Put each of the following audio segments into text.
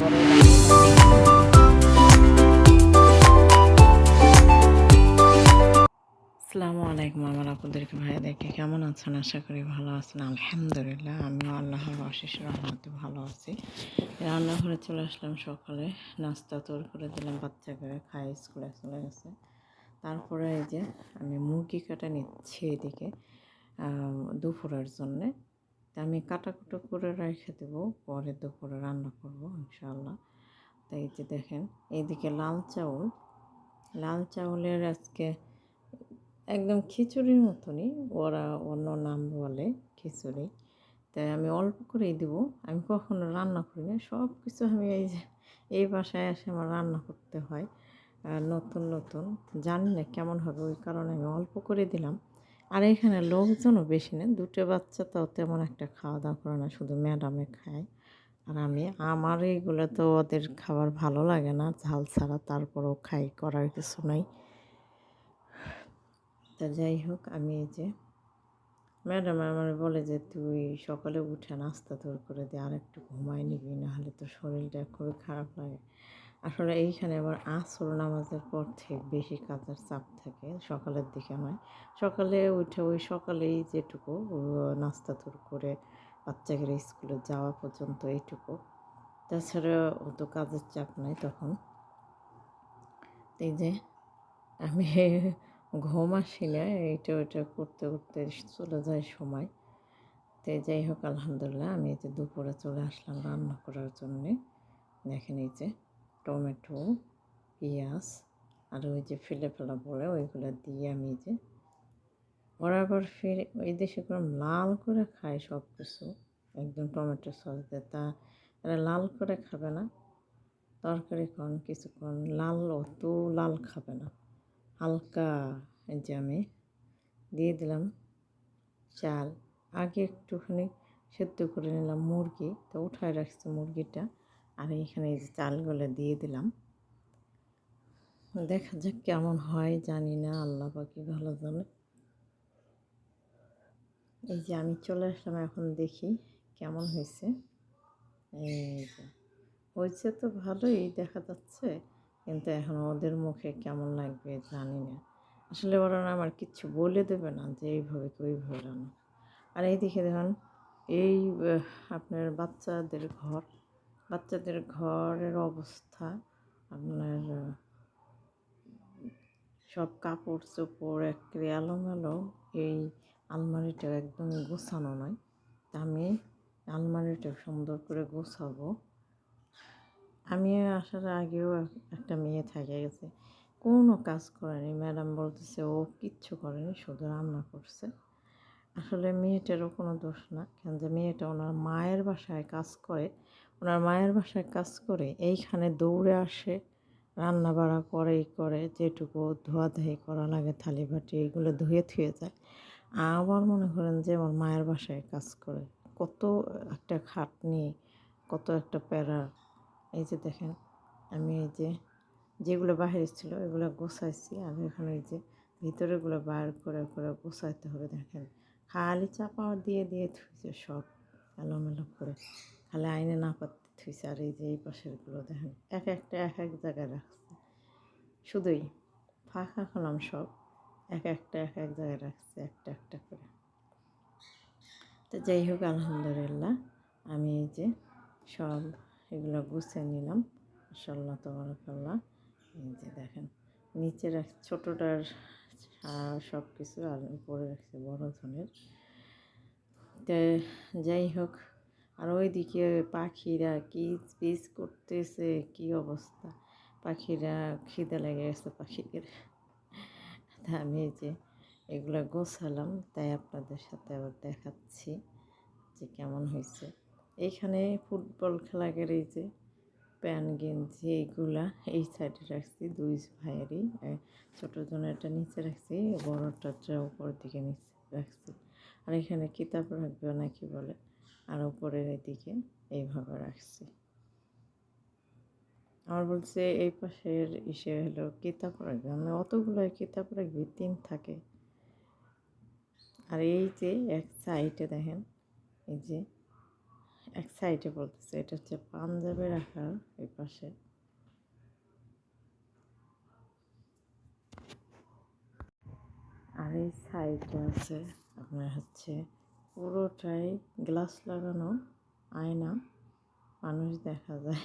আসসালামু আলাইকুম আমার আপনাদেরকে ভাই দেখে কেমন আছেন? আশা করি ভালো আছেন। আলহামদুলিল্লাহ, আমিও আল্লাহর অশেষ রহমতে ভালো আছি। রান্নাঘরে চলে আসলাম সকালে, নাস্তা তোর করে দিলাম, বাচ্চাকে খাই স্কুলে চলে গেছে। তারপরে এই যে আমি মুরগি কাটা নিচ্ছি এদিকে দুপুরের জন্যে। তা আমি কাটাকুটো করে রেখে দেবো, পরে দুপুরে রান্না করব ইনশাল্লাহ তাই যে দেখেন, এইদিকে লাল চাউল। লাল চাউলের আজকে একদম খিচুড়ির মতনই, ওরা অন্য নাম বলে খিচুড়ি। তাই আমি অল্প করেই দেবো, আমি কখনো রান্না করি না সব কিছু আমি এই যে, এই বাসায় এসে আমার রান্না করতে হয়। নতুন নতুন, জানি না কেমন হবে, ওই কারণে আমি অল্প করে দিলাম। আর এখানে লোকজনও বেশি নেই। দুটো বাচ্চা তাও তেমন একটা খাওয়া দাওয়া করে না, শুধু ম্যাডামে খায়। আর আমি, আমার এইগুলো তো ওদের খাবার ভালো লাগে না, ঝাল ছাড়া তারপরেও খাই, করার কিছু নাই। তা যাই হোক, আমি এই যে, ম্যাডাম আমার বলে যে, তুই সকালে উঠে নাস্তা তোর করে দে আর একটু ঘুমাই নিবি, নাহলে তো শরীরটা খুবই খারাপ লাগে। আসলে এইখানে আবার আসর নামাজের পর থেকে বেশি কাজের চাপ থাকে, সকালের দিকে নয়। সকালে উঠে ওই সকালেই যেটুকু নাস্তা তোর করে বাচ্চাকে স্কুলে যাওয়া পর্যন্ত এইটুকু। তাছাড়া অত কাজের চাপ নাই তখন। এই যে আমি ঘুম আসি না, এইটা ওইটা করতে করতে চলে যায় সময়। তো যাই হোক, আলহামদুলিল্লাহ, আমি এই যে দুপুরে চলে আসলাম রান্না করার জন্যে। দেখেন এই যে টমেটো, পেঁয়াজ, আর ওই যে ফেলে ফেলা বলে ওইগুলো দিয়ে আমি যে ওরা আবার ফির ওই দেশে করে লাল করে খায় সব কিছু। একদম টমেটো সস দিয়ে। তা এরা লাল করে খাবে না। তরকারি কন কিছুক্ষণ লাল অত লাল খাবে না। হালকা যে আমি দিয়ে দিলাম চাল। আগে একটুখানি সেদ্ধ করে নিলাম মুরগি। তো উঠায় রাখছি মুরগিটা। আর এই যে চালগুলো দিয়ে দিলাম। দেখা যাক কেমন হয়, জানি না, আল্লাহ পাখি ভালো জানে। এই যে আমি চলে আসলাম এখন দেখি কেমন হয়েছে। এই যে, হয়েছে তো ভালোই, দেখা যাচ্ছে। কিন্তু এখন ওদের মুখে কেমন লাগবে জানি না। আসলে ওরা আমার কিচ্ছু বলে দেবে না যে এইভাবে কি ওইভাবে রান্না। আর এইদিকে দেখুন, এই আপনার বাচ্চাদের ঘর। বাচ্চাদের ঘরের অবস্থা, আপনার সব কাপড় চোপড় একেবারে এলোমেলো, এই আলমারিটা একদম গোছানো নয় তা আমি আলমারিটা সুন্দর করে গোছাবো। আমি আসার আগেও এক- একটা মেয়ে থেকে গেছে, কোনো কাজ করেনি। ম্যাডাম বলতেছে, ও কিচ্ছু করেনি, শুধু রান্না করছে। আসলে মেয়েটারও কোনো দোষ না, কেন যে মেয়েটা ওনার মায়ের বাসায় কাজ করে। ওনার মায়ের বাসায় কাজ করে, এইখানে দৌড়ে আসে রান্না বাড়া করে করে, যেটুকু ধোয়াধাই করা লাগে, থালি বাটি, এগুলো ধুয়ে থুয়ে যায়। আবার মনে করেন যে আমার মায়ের বাসায় কাজ করে, কত একটা খাটনি, কত একটা প্যারা, এই যে দেখেন, আমি এই যে যেগুলো বাইরে ছিল, এগুলো গোছাইছি, আর এখানে এই যে ভিতরেগুলো বাইর করে করে গোছাইতে হবে, দেখেন, খালি চাপা দিয়ে দিয়ে থুইছে সব, এলোমেলো করে। খালি আইনে না পাততে থুইছে আর এই যে এই পাশেরগুলো দেখেন, এক একটা এক এক জায়গায় রাখছে। শুধুই ফাঁকা খোলাম সব এক একটা এক এক জায়গায় রাখছে, একটা একটা করে। তো যাই হোক, আলহামদুলিল্লাহ আমি এই যে সব এগুলো গুছিয়ে নিলাম। মাসাল্লাহ তবরকাল্লাহ। এই যে দেখেন, নিচে রাখ, ছোটোটার সব কিছু আর উপরে রাখছে বড় ধনের তো যাই হোক আর ওইদিকে পাখিরা কি পিস করতেছে, কি অবস্থা? পাখিরা খিদে লেগে গেছে পাখিদের। আমি যে এগুলো গোছালাম, তাই আপনাদের সাথে আবার দেখাচ্ছি যে কেমন হয়েছে। এইখানে ফুটবল খেলা গেলে এই যে প্যান গেঞ্জি এইগুলা, এই সাইডে রাখছি, দুই ভাইয়েরই ছোট জনেরটা নিচে রাখছি বড়টাটা উপর দিকে নিচে রাখছি। আর এখানে কিতাব রাখবে নাকি বলে। আর উপরের এদিকে এইভাবে রাখছি। আমার বলছে এই পাশের ইসে হলো কিতাব রাখবে। আমি অতগুলো কিতাব রাখবি, তিন থাকে। আর এই যে এক সাইডে দেখেন, এই যে এক সাইডে বলতেছে, এটা হচ্ছে পাঞ্জাবে রাখার এই পাশে। আর এই সাইডে আছে আপনার হচ্ছে পুরোটাই গ্লাস লাগানো আয়না, মানুষ দেখা যায়।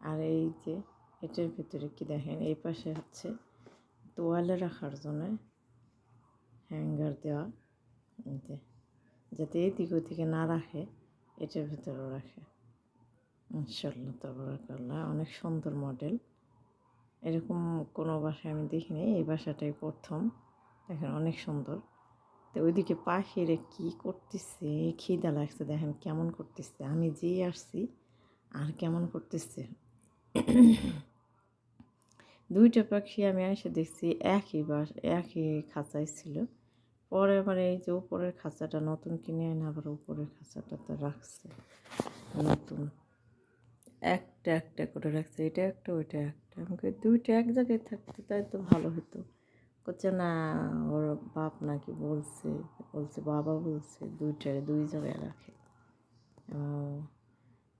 আর এই যে এটার ভিতরে কি দেখেন? এই পাশে হচ্ছে তোয়ালে রাখার জন্য হ্যাঙ্গার দেওয়া যে, যাতে এদিক ওদিকে না রাখে, এটার ভিতরেও রাখে। ইনশাল্লাহ তবরাকাল্লাহ, অনেক সুন্দর মডেল। এরকম কোনো বাসায় আমি দেখিনি, এই বাসাটাই প্রথম। দেখেন অনেক সুন্দর। তো ওইদিকে পাখিরে কি করতেছে? খিদা লাগছে, দেখেন কেমন করতেছে। আমি যেই আসছি, আর কেমন করতেছে? দুইটা পাখি আমি এসে দেখছি একই বাস, একই খাঁচায় ছিল। পরে আবার এই যে উপরের খাঁচাটা নতুন কিনে আনে আবার উপরের খাঁচাটা তো রাখছে। নতুন। একটা একটা করে রাখছে, এটা একটা, ওইটা একটা। আমাকে দুইটা এক জায়গায় থাকতে তাই তো ভালো হতো করছে না, ওর বাপ নাকি বলছে বলছে বাবা বলছে দুইটা দুই জায়গায় রাখে।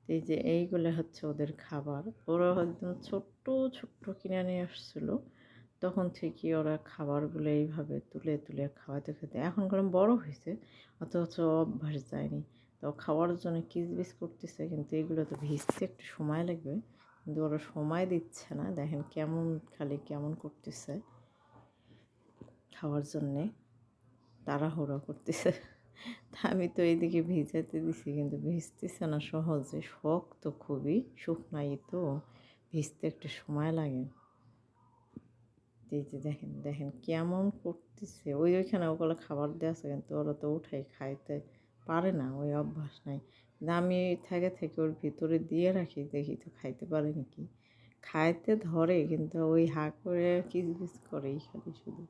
এই যে এইগুলো হচ্ছে ওদের খাবার। ওরা একদম ছোট্ট ছোট্ট কিনে নিয়ে আসছিল। তখন থেকে ওরা খাবারগুলো এইভাবে তুলে তুলে খাওয়াতে খেতে এখন কারণ বড় হয়েছে, অথচ অভ্যাস যায়নি। তো খাওয়ার জন্য কিচবিচ করতেছে, কিন্তু এগুলো তো ভিজতে একটু সময় লাগবে। কিন্তু ওরা সময় দিচ্ছে না। দেখেন কেমন, খালি কেমন করতেছে। খাওয়ার জন্যে তাড়াহুড়ো করতেছে। তা আমি তো এইদিকে ভিজাতে দিছি, কিন্তু ভিজতেছে না সহজে, শক্ত খুবই, শুকনাই তো, ভিজতে একটু সময় লাগে। এই দেখেন দেখেন কেমন করতেছে। ওই ওইখানে ওগুলো খাবার দেওয়া আছে, কিন্তু ওরা তো উঠাই খাইতে পারে না, ওই অভ্যাস নাই। আমি থেকে থেকে ওর ভিতরে দিয়ে রাখি, দেখি তো খাইতে পারে নাকি। খাইতে ধরে, কিন্তু ওই হা করে কিচবিচ করেই খালি শুধু।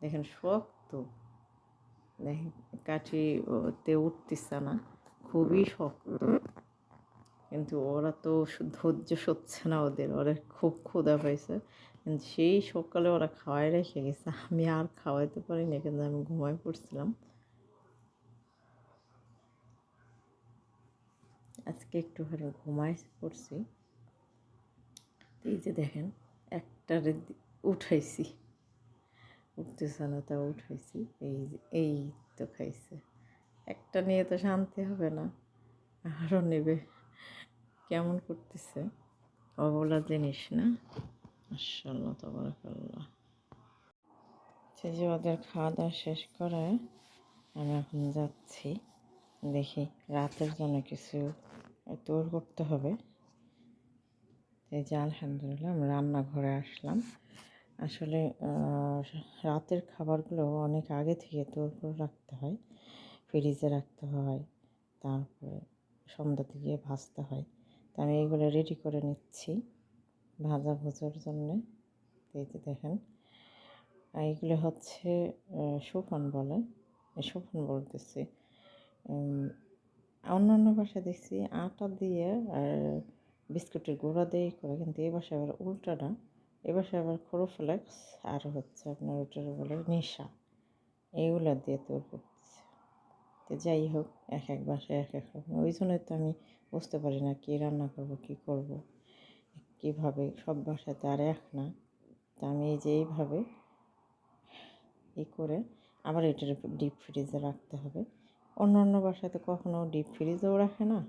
দেখেন শক্ত। দেখেন কাঠিতে উঠতেছে না, খুবই শক্ত। কিন্তু ওরা তো ধৈর্য সচ্ছে না ওদের, ওরা খুব ক্ষুধা পাইছে। কিন্তু সেই সকালে ওরা খাওয়াই রেখে গেছে। আমি আর খাওয়াইতে পারিনি, কিন্তু আমি ঘুমায় পড়ছিলাম। আজকে একটুখানি ঘুমাই পড়ছি। এই যে দেখেন, একটারে উঠাইছি। উঠতেছে না তা উঠাইছি। এই এই তো খাইছে। একটা নিয়ে তো শান্তি হবে না। আরও নেবে। কেমন করতেছে? অবলা জিনিস না? মাসাল্লাহ তবরকাল্লাহ। সে যে ওদের খাওয়া দাওয়া শেষ করে আমি এখন যাচ্ছি। দেখি রাতের জন্য কিছু তৈরি করতে হবে। এই যে, আলহামদুলিল্লাহ, আমি রান্নাঘরে আসলাম। আসলে রাতের খাবারগুলো অনেক আগে থেকে তৈরি করে রাখতে হয়, ফ্রিজে রাখতে হয়, তারপরে সন্ধ্যা থেকে ভাজতে হয়। তা আমি এইগুলো রেডি করে নিচ্ছি ভাজা ভোজার জন্যে। এই যে দেখেন এইগুলো হচ্ছে সুফান বলে সুফান বলতেছি। অন্যান্য ভাষা দেখছি আটা দিয়ে আর বিস্কুটের গুঁড়া দিয়েই করে, কিন্তু এই বাসায় আবার উল্টাটা এ বাসায় আবার ক্লোরোফ্লেক্স আর হচ্ছে আপনার ওটার বলে নেশা। এইগুলো দিয়ে তোর করতেছে। তো যাই হোক, এক এক বাসায় এক এক রকম। ওই জন্যই তো আমি বুঝতে পারি না কী রান্না করব, কী করব। কীভাবে? সব বাসাতে আর এক না। তা আমি এই যে এইভাবে ই করে আবার এটার ডিপ ফ্রিজে রাখতে হবে। অন্য অন্য বাসাতে কখনও ডিপ ফ্রিজেও রাখে না।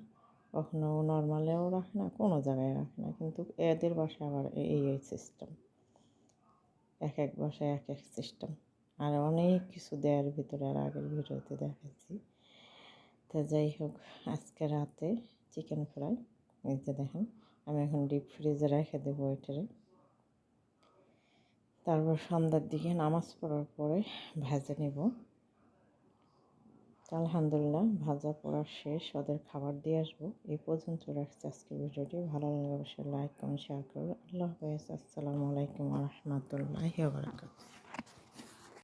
কখনো নর্মালেও রাখে না, কোনো জায়গায় রাখে না। কিন্তু এদের বাসায় আবার এই এই সিস্টেম এক এক বাসায় এক এক সিস্টেম আর অনেক কিছু দেওয়ার ভিতরে আর আগের ভিডিওতে দেখাচ্ছি। তা যাই হোক, আজকে রাতে চিকেন ফ্রাই এই যে দেখেন, আমি এখন ডিপ ফ্রিজে রেখে দেবো এটারে। তারপর সন্ধ্যার দিকে নামাজ পড়ার পরে ভেজে নেব। আলহামদুলিল্লাহ, ভাজা পড়া শেষ, ওদের খাবার দিয়ে আসব। এই পর্যন্ত রাখছি আজকে ভিডিওটি। ভালো লাগলে অবশ্যই লাইক কমেন্ট শেয়ার করব আল্লাহ হাফেজ। আসসালামু আলাইকুম রহমতুল্লাহ